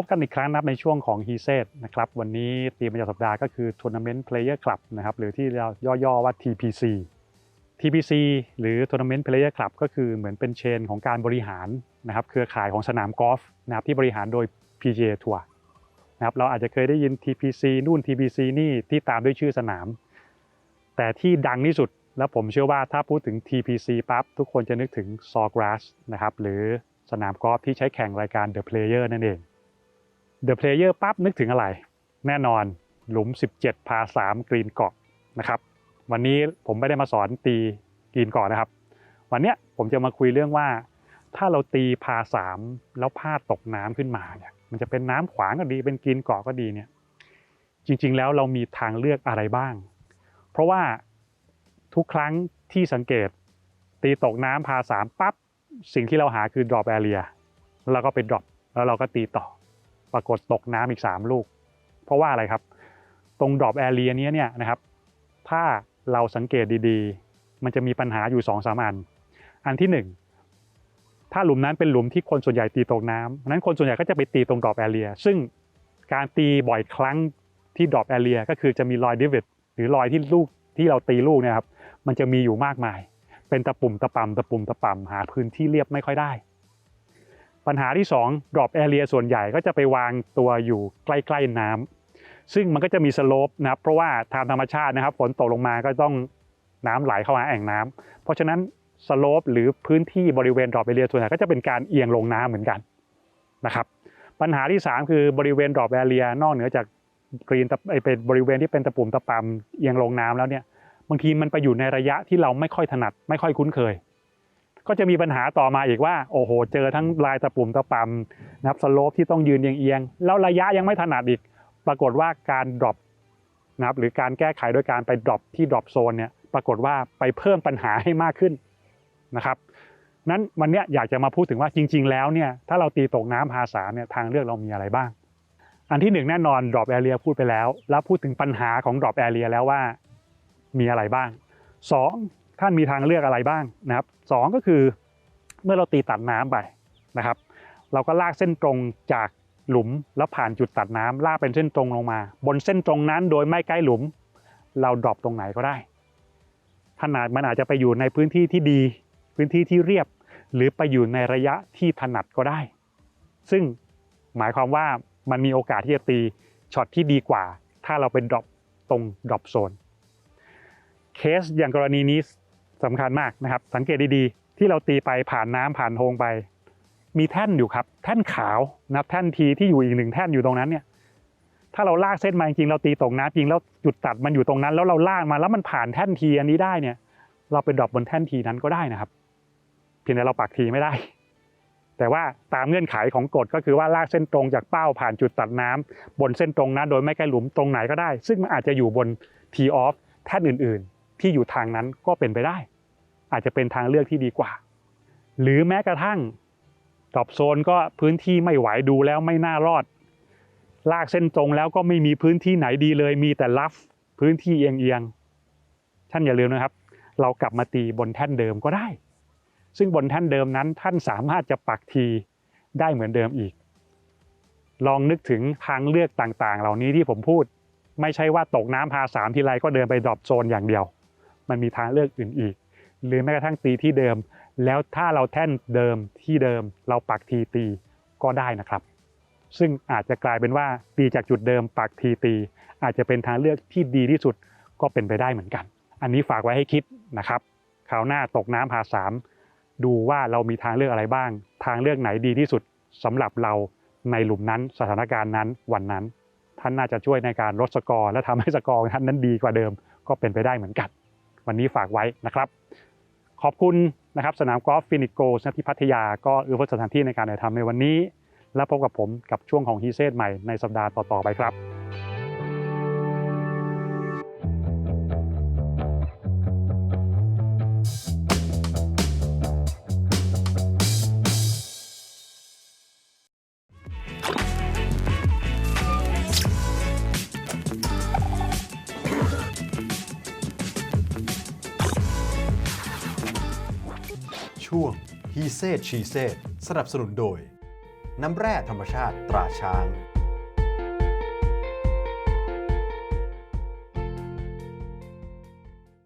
พบกันอีกครั้งนับในช่วงของ h e s e t นะครับวันนี้ทีมประจำสัปดาห์ก็คือ Tournament Player Club นะครับหรือที่เราย่อๆว่า TPC TPC หรือ Tournament Player Club ก็คือเหมือนเป็นเชนของการบริหารนะครับเครือข่ายของสนามกอล์ฟนะครับที่บริหารโดย PGA Tour นะครับเราอาจจะเคยได้ยิน TPC นู่น TPC นี่ที่ตามด้วยชื่อสนาม แต่ที่ดังที่สุดแล้วผมเชื่อว่าถ้าพูดถึง TPC ปั๊บทุกคนจะนึกถึง Sawgrass นะครับหรือสนามกอล์ฟที่ใช้แข่งรายการ The Player นั่นเอง The Player ปั๊บนึกถึงอะไร แน่นอนหลุม 17 พา 3 กรีนเกาะนะครับวันนี้ผมไม่ได้มาสอนตีกรีนเกาะนะครับ วันนี้ผมจะมาคุยเรื่องว่า ถ้าเราตีพา 3 แล้วพลาดตกน้ำขึ้นมาเนี่ยมันจะเป็นน้ำขวางก็ดีเป็นกรีนเกาะก็ดีเนี่ยจริงๆแล้วเรามีทางเลือกอะไรบ้าง เพราะว่าทุกครั้งที่สังเกต ตีตกน้ำพา3ปั๊บสิ่งที่เราหาคือ drop area แล้วเราก็ไป drop แล้วเราก็ตีต่อ ปรากฏตกน้ำอีก 3 ลูก เพราะว่าอะไรครับ ตรง drop area เนี้ยเนี่ยนะครับ ถ้าเราสังเกตดีๆ มันจะมีปัญหาอยู่2อสามอัน อันที่ 1 ถ้าหลุมนั้นเป็นหลุมที่คนส่วนใหญ่ตีตกน้ำนั้นคนส่วนใหญ่ก็จะไปตีตรง drop area ซึ่งการตีบ่อยครั้งที่ drop area ก็คือจะมีรอย divot หรือรอยที่ลูกที่เราตีลูกเนยครับ มันจะมีอยู่มากมาย เป็นตะปุ่มตะปำตะปุ่มตะปำหาพื้นที่เรียบไม่ค่อยได้ ปัญหาที่ 2 drop area ส่วนใหญ่ก็จะไปวางตัวอยู่ใกล้ๆน้ำซึ่งมันก็จะมีสโลปนะครับเพราะว่าทางธรรมชาตินะครับฝนตกลงมาก็ต้องน้ำไหลเข้ามาแอ่งน้ำเพราะฉะนั้นสโลปหรือพื้นที่บริเวณ drop area ส่วนใหญ่ก็จะเป็นการเอียงลงน้ำเหมือนกันนะครับ ปัญหาที่ 3 คือบริเวณ drop area นอกเหนือจากกรีนไอเป็นบริเวณที่เป็นตะปุ่มตะปำเอียงลงน้ำแล้วเนี่ยบางทีมันไปอยู่ในระยะที่เราไม่ค่อยถนัด ไม่ค่อยคุ้นเคย ก็จะมีปัญหาต่อมาอีกว่า โอ้โห เจอทั้งลายตะปุ่มตะปำนะครับสโลปที่ต้องยืนเอียงๆแล้วระยะยังไม่ถนัดอีก ปรากฏว่าการดรอปนะครับหรือการแก้ไขโดยการไปดรอปที่ดรอปโซนเนี่ยปรากฏว่าไปเพิ่มปัญหาให้มากขึ้นนะครับนั้นวันนี้อยากจะมาพูดถึงว่าจริง ๆ แล้วเนี่ยถ้าเราตีตกน้ำพาสาเนี่ยทางเลือกเรามีอะไรบ้าง อันที่หนึ่งแน่นอน drop area พูดไปแล้ว แล้วพูดถึงปัญหาของ drop area แล้วว่ามีอะไรบ้าง 2. ท่านมีทางเลือกอะไรบ้างนะครับสองก็คือเมื่อเราตีตัดน้ำไปนะครับ เราก็ลากเส้นตรงจากหลุมแล้วผ่านจุดตัดน้ำลากเป็นเส้นตรงลงมา บนเส้นตรงนั้นโดยไม่ใกล้หลุม เราดรอปตรงไหนก็ได้ขนาดมันอาจจะไปอยู่ในพื้นที่ที่ดี พื้นที่ที่เรียบ หรือไปอยู่ในระยะที่ถนัดก็ได้ ซึ่งหมายความว่ามันมีโอกาสที่จะตีช็อตที่ดีกว่า ถ้าเราเป็นดรอปตรงดรอปโซนเคสอย่างกรณีนี้ สำคัญมากนะครับ สังเกตดีๆ ที่เราตีไปผ่านน้ำผ่านโพงไป มีแท่นอยู่ครับ แท่นขาวนะับแท่นทีที่อยู่อีกหนึ่งแท่นอยู่ตรงนั้นเนี่ย ถ้าเราลากเส้นมาจริงเราตีตกน้ำจริงแล้วจุดตัดมันอยู่ตรงนั้น แล้วเราลากมาแล้วมันผ่านแท่นทีอันนี้ได้เนี่ย เราไปดรอปบนแท่นทีนั้นก็ได้นะครับ เพียงแต่เราปักทีไม่ได้ แต่ว่าตามเงื่อนไขของกฎก็คือว่าลากเส้นตรงจากเป้าผ่านจุดตัดน้ำบนเส้นตรงนั้น โดยไม่ใกล้หลุมตรงไหนก็ได้ ซึ่งมันอาจจะอยู่บน t off แท่นอื่นๆ ที่อยู่ทางนั้นก็เป็นไปได้ อาจจะเป็นทางเลือกที่ดีกว่า หรือแม้กระทั่งดรอปโซนก็พื้นที่ไม่ไหวดูแล้วไม่น่ารอด ลากเส้นตรงแล้วก็ไม่มีพื้นที่ไหนดีเลย มีแต่ลัฟพื้นที่เอียงๆท่านอย่าลืมนะครับ เรากลับมาตีบนแท่นเดิมก็ได้ ซึ่งบนแท่นเดิมนั้นท่านสามารถจะปักทีได้เหมือนเดิมอีก ลองนึกถึงทางเลือกต่างๆ เหล่านี้ที่ผมพูด ไม่ใช่ว่าตกน้ำพาสามทีไรก็เดินไปดรอปโซนอย่างเดียว มันมีทางเลือกอื่นอีก หรือแม้กระทั่งตีที่เดิม แล้วถ้าเราแท่นเดิมที่เดิม เราปักทีตีก็ได้นะครับ ซึ่งอาจจะกลายเป็นว่าตีจากจุดเดิมปักทีตี อาจจะเป็นทางเลือกที่ดีที่สุดก็เป็นไปได้เหมือนกัน อันนี้ฝากไว้ให้คิดนะครับคราวหน้าตกน้ำพาสามดูว่าเรามีทางเลือกอะไรบ้าง ทางเลือกไหนดีที่สุดสำหรับเราในหลุมนั้นสถานการณ์นั้นวันนั้น ท่านน่าจะช่วยในการลดสกอร์และทำให้สกอร์ท่านนั้นดีกว่าเดิมก็เป็นไปได้เหมือนกัน วันนี้ฝากไว้นะครับ ขอบคุณนะครับสนามกอล์ฟฟินิโกสที่พัทยาก็เอื้อเฟื้อสถานที่ในการถ่ายทำในวันนี้ และพบกับผมกับช่วงของฮีเซตใหม่ในสัปดาห์ต่อๆไปครับ ช่วง He Said She Said สนับสนุนโดย น้ำแร่ธรรมชาติตราช้าง